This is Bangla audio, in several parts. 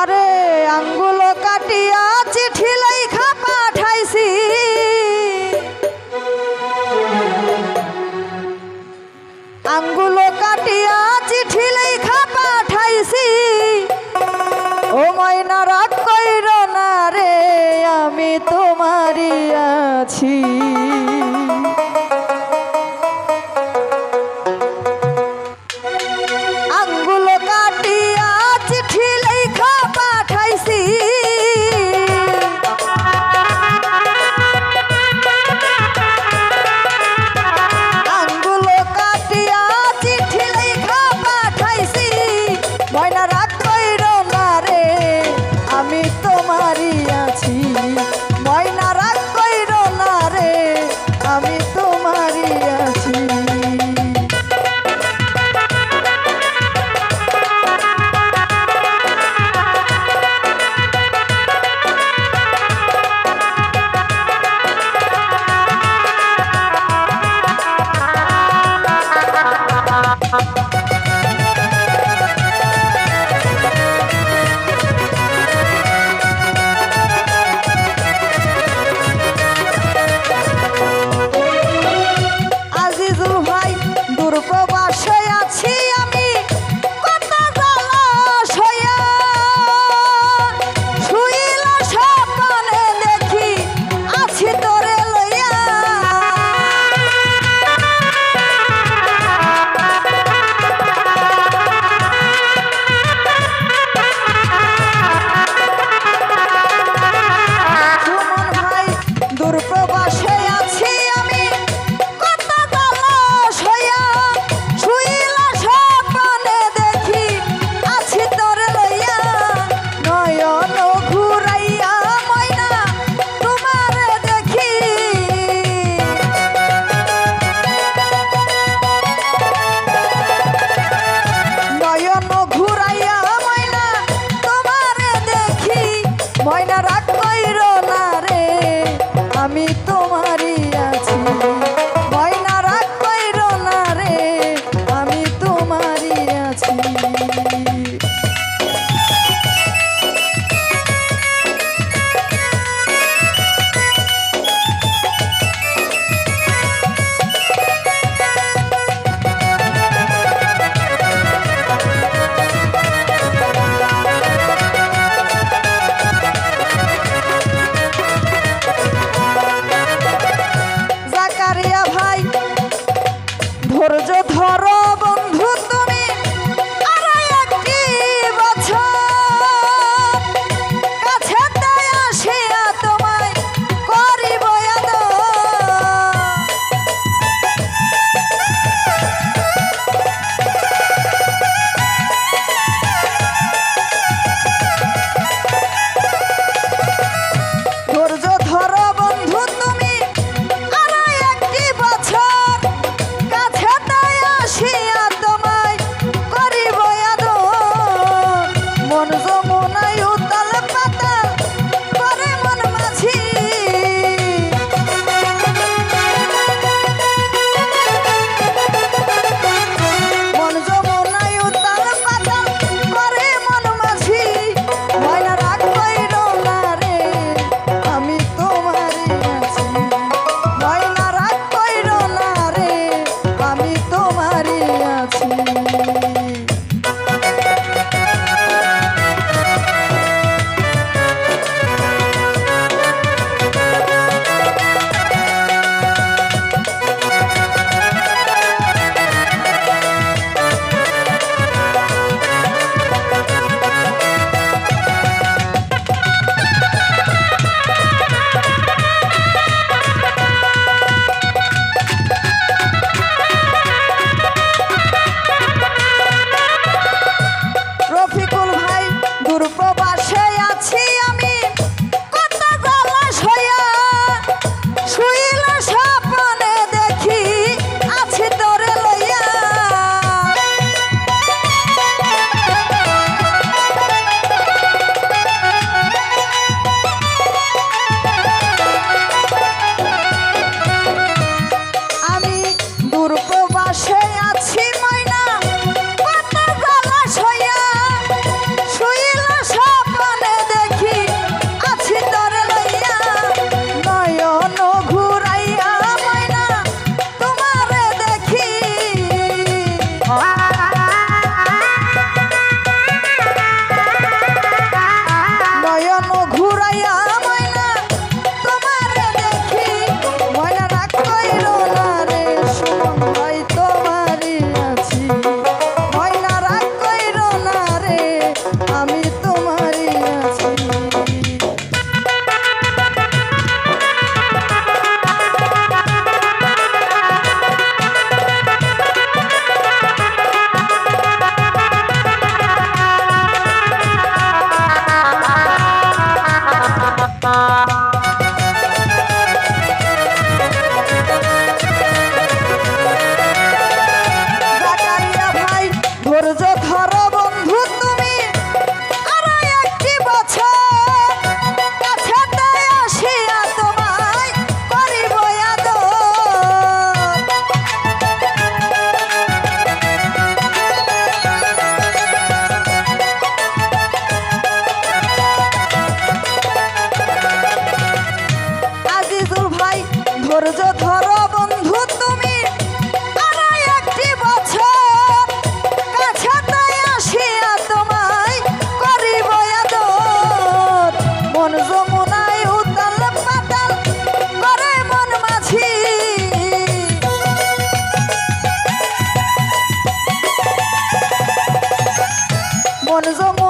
আরে আঙ্গুল কাটিয়া চিঠি লেখা পাঠাইছি। আঙ্গুল কাটিয়া চিঠি লেখা পাঠাইছি। ও ময়না রাগ কইর না রে, আমি তোমারই আছি। মনায় ধৈর্য ধরো বন্ধু তুমি। একটি বছর কাছে তাই আসিয়া তোমায় করিব আদর। মন যমুনায় উতাল পাতাল করে মন মাঝি। মন যমুনা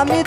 আমি